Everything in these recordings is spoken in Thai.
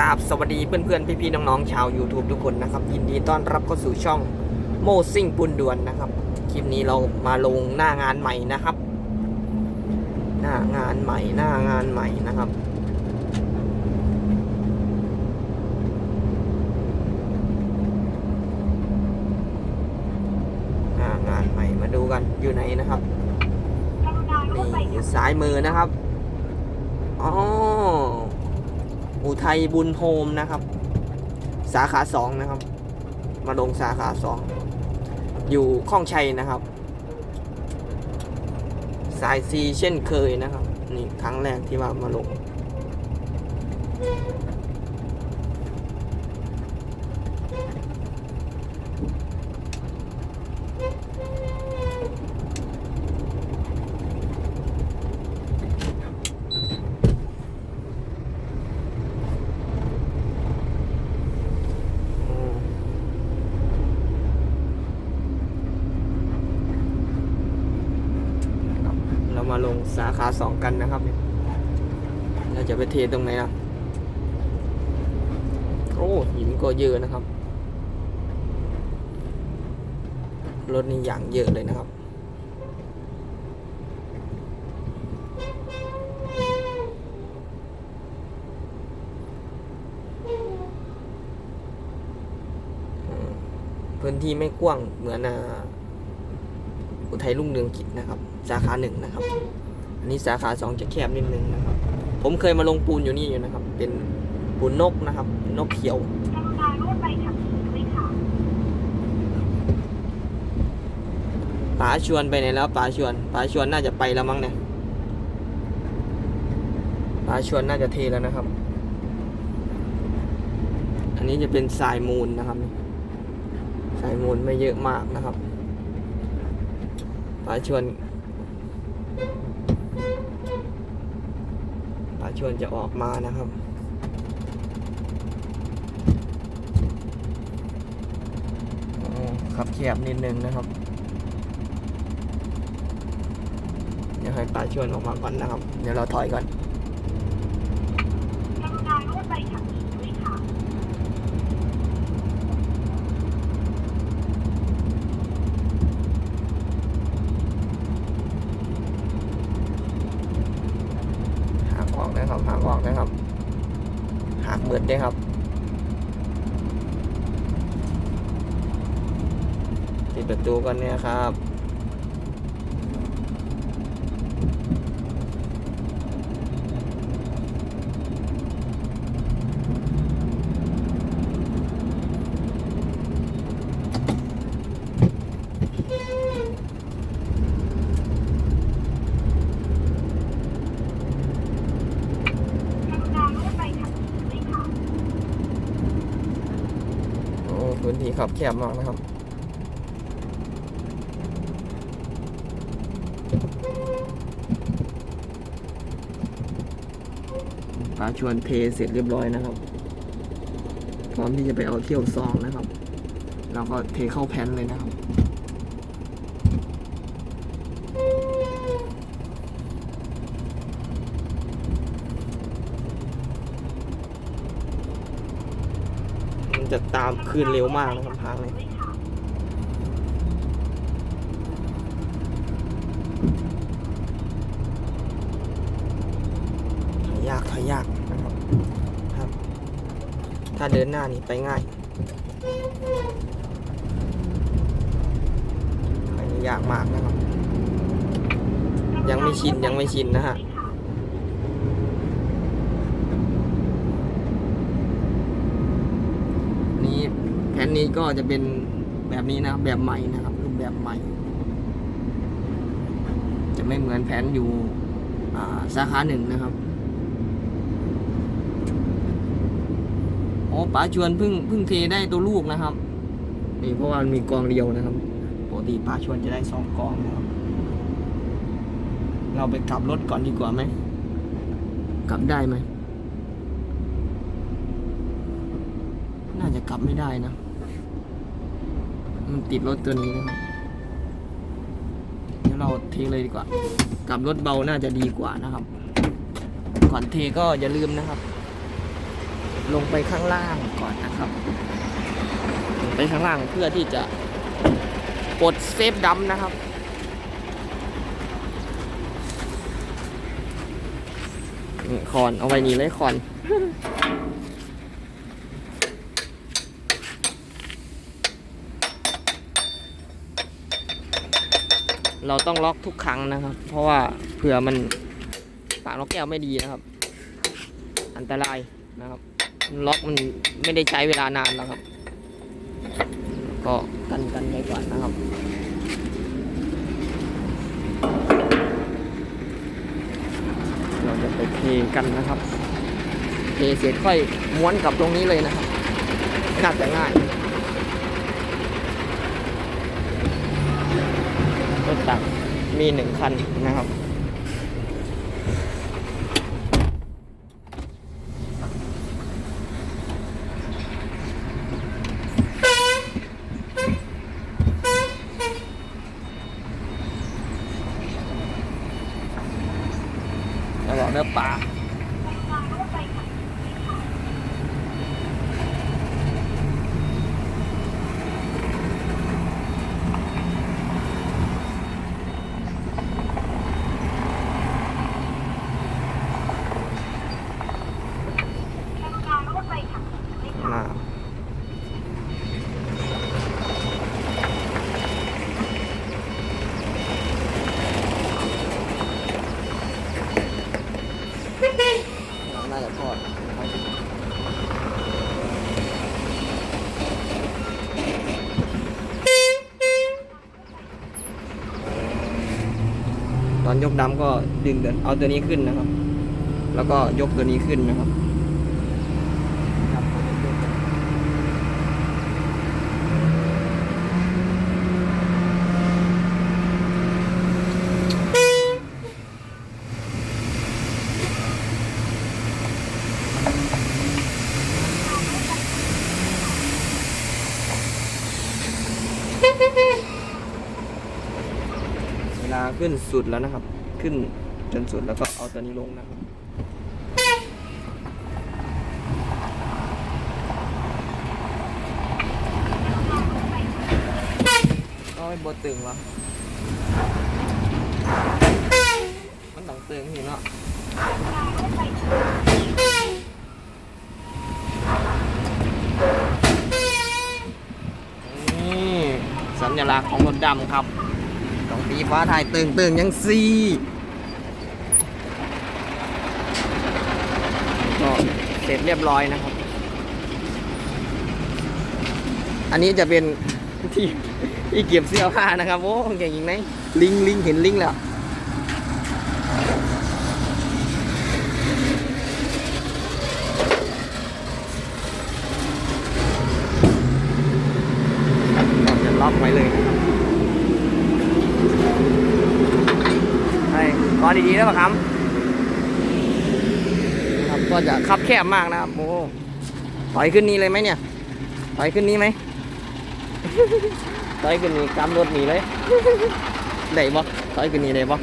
ราบสวัสดีเพื่อนๆ พี่ๆ น้องๆ ชาว YouTube ทุกคนนะครับ ยินดีต้อนรับเข้าสู่ช่องโมซิ่งปุนด่วนนะครับ คลิปนี้เรามาลงหน้างานใหม่นะครับ หน้างานใหม่หน้างานใหม่นะครับ หน้างานใหม่มาดูกันอยู่ไหนนะครับนี่อยู่ซ้ายมือนะครับอ๋อ อุทัยบุญโฮมนะครับ สาขาสองนะครับ มาลงสาขาสองอยู่ข้องชัยนะครับ สายซีเช่นเคยนะครับ นี่ครั้งแรกที่ว่ามาลง อืมครับเรามา ลงสาขาสองกันนะครับเนี่ยเราจะไปเทตรงไหนอะโอ้หินก็เยอะนะครับ รถนี่อย่างเยอะเลยนะครับพื้นที่ไม่กว้างเหมือนอ่า อุทัยรุ่งเรืองกิจนะครับ สาขาหนึ่งนะครับ อันนี้สาขาสองจะแคบนิดนึงนะครับ ผมเคยมาลงปูนอยู่นี่อยู่นะครับ เป็นปูนนกนะครับ นกเขียวป๋าชวนไปไหนแล้วป๋าชวนป๋าชวนน่าจะไปแล้วมั้งเนี่ยป๋าชวนน่าจะเทแล้วนะครับ อันนี้จะเป็นสายมูลนะครับสายมูลไม่เยอะมากนะครับ ป๋าชวนป๋าชวนจะออกมานะครับขับแคบนิดนึงนะครับเดี๋ยวให้ป๋าชวนออกมาก่อนนะครับ เดี๋ยวเราถอยก่อน กรุณารูดใบขับขี่ด้วยค่ะ หักออกนะ ครับหากออกนะครับ หากเบิดได้ครับ ปิดประตูก่อนเนี่ยครับ กรุณารูดใบขับขี่ด้วยค่ะ โอ้ พื้นที่ขับแคบมากนะครับปาชวนเทเสร็จเรียบร้อยนะครับ พร้อมที่จะไปเอาเที่ยวซองนะครับ แล้วก็เทเข้าแผ่นเลยนะครับ จะตามคืนเร็วมากนะครับทางนี้ด้วยยากถอยยากนะครับครับ ถ้าเดินหน้านี่ไปง่ายอยนี่ยากมากนะครับ ยังไม่ชินยังไม่ชินนะฮะ นี้แผ่ นนี้ก็จะเป็นแบบนี้นะครับแบบใหม่นะครับรูปแบบใหม่ จะไม่เหมือนแผนอยู่าสาขาหนึ่งนะครับอ๋อป๋าชวนเพิ่งเพิ่งเทได้ตัวลูกนะครับนี่เพราะว่ามันมีกองเดียวนะครับปกติป๋าชวนจะได้สองกองนะครับ เราไปกลับรถก่อนดีกว่าไหมกลับได้ไหมน่าจะกลับไม่ได้นะ มันติดรถตัวนี้นะครับ เดี๋ยวเราเทเลยดีกว่า กับรถเบาน่าจะดีกว่านะครับ ก่อนเทก็อย่าลืมนะครับ ลงไปข้างล่างก่อนนะครับ ลงไปข้างล่างเพื่อที่จะกดเซฟดัมนะครับคอนเอาไว้นี่เลยคอน เราต้องล็อกทุกครั้งนะครับ เพราะว่าเผื่อมันปากล็อกแก้วไม่ดีนะครับ อันตรายนะครับล็อกมันไม่ได้ใช้เวลานานแล้วครับ ก็กันกันไว้ก่อนนะครับเราจะไปเทกันนะครับเทเสร็จค่อยม้วนกลับตรงนี้เลยนะครับน่าจะง่าย ต่างๆ มีหนึ่งคันนะครับ แล้วก็เนื้อปลาน่าจะทอดนะครับตอน ยกดำก็ดึงเดินเอาตัวนี้ขึ้นนะครับ แล้วก็ยกตัวนี้ขึ้นนะครับเว ลาขึ้นสุดแล้วนะครับ ขึ้นจนสุดแล้วก็เอาตัวนี้ลงนะครับก็ไม่บดตึงวะมันต้องตึงอยู่เนาะนี่สัญลักษณ์ของรถดำครับ ตีฟ้าไทยตึงตึงยังซีก็เสร็จเรียบร้อยนะครับ อันนี้จะเป็นที่ที่เก็บเสื้อผ้านะครับโอ้เก่งจริงไหมลิงลิงเห็นลิงแล้วจะล็อกไว้เลยนะครับให้กอ ดีๆแล้วปะครับครับก็จะคับแคบมากนะครับโอ้ถอยขึ้นนี้เลยไหมเนี่ยถอยขึ้นนี้ไหมถอยขึ้นนี่กำรถหนีเลยได้บ่ถอยขึ้นนี่ได้บ่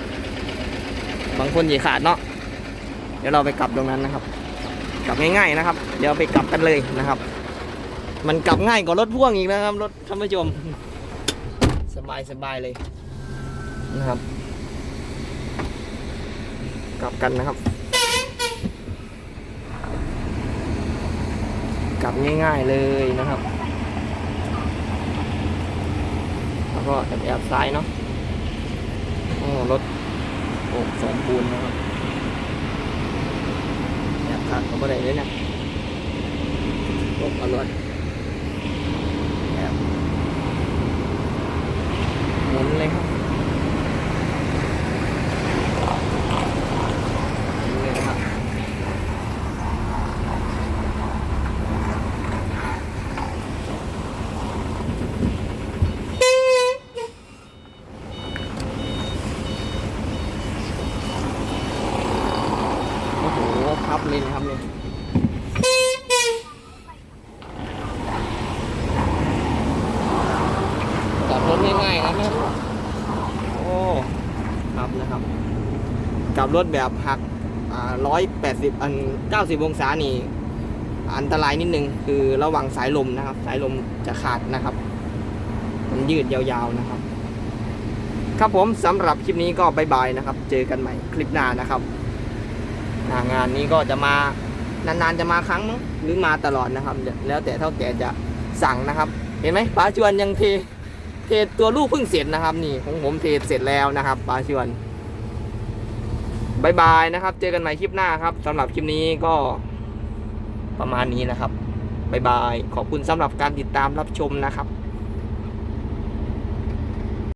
บางคนเหยียขาดเนาะเดี๋ยวเราไปกลับตรงนั้นนะครับ กลับง่ายๆนะครับ เดี๋ยวไปกลับกันเลยนะครับ มันกลับง่ายกว่ารถพ่วงอีกนะครับรถท่านผู้ชมสบายสบายเลยนะครับ ลับกันนะครับ กลับง่ายๆเลยนะครับ แล้วก็แอบแอบซ้ายเนาะโอ้รถโอ้สมบูรณ์นะครับแอบขัดก็ไม่ได้เลยนะรถอร่อยแอบหมุนเลยครับหมุนเลยนะครับ โอ้โหพับเลยนะครับนี่จับรถง่ายๆนะครับโอ้ครับนะครับกลับรถแบบหักร้อยแปดสิบอันเก้าสิบองศานี่อันตรายนิดนึงคือระวังสายลมนะครับ สายลมจะขาดนะครับ มันยืดยาวๆนะครับ ครับผมสำหรับคลิปนี้ก็บายบายนะครับ เจอกันใหม่คลิปหน้านะครับ งานนี้ก็จะมานานๆจะมาครั้งหรือมาตลอดนะครับ แล้วแต่เท่าแก่จะสั่งนะครับ เห็นไหมป้าชวนยังเทเทตัวลูกเพิ่งเสร็จนะครับ นี่ของผมเทเสร็จแล้วนะครับป้าชวนบายบายนะครับ เจอกันใหม่คลิปหน้าครับสำหรับคลิปนี้ก็ประมาณนี้นะครับบายบาย ขอบคุณสำหรับการติดตามรับชมนะครับ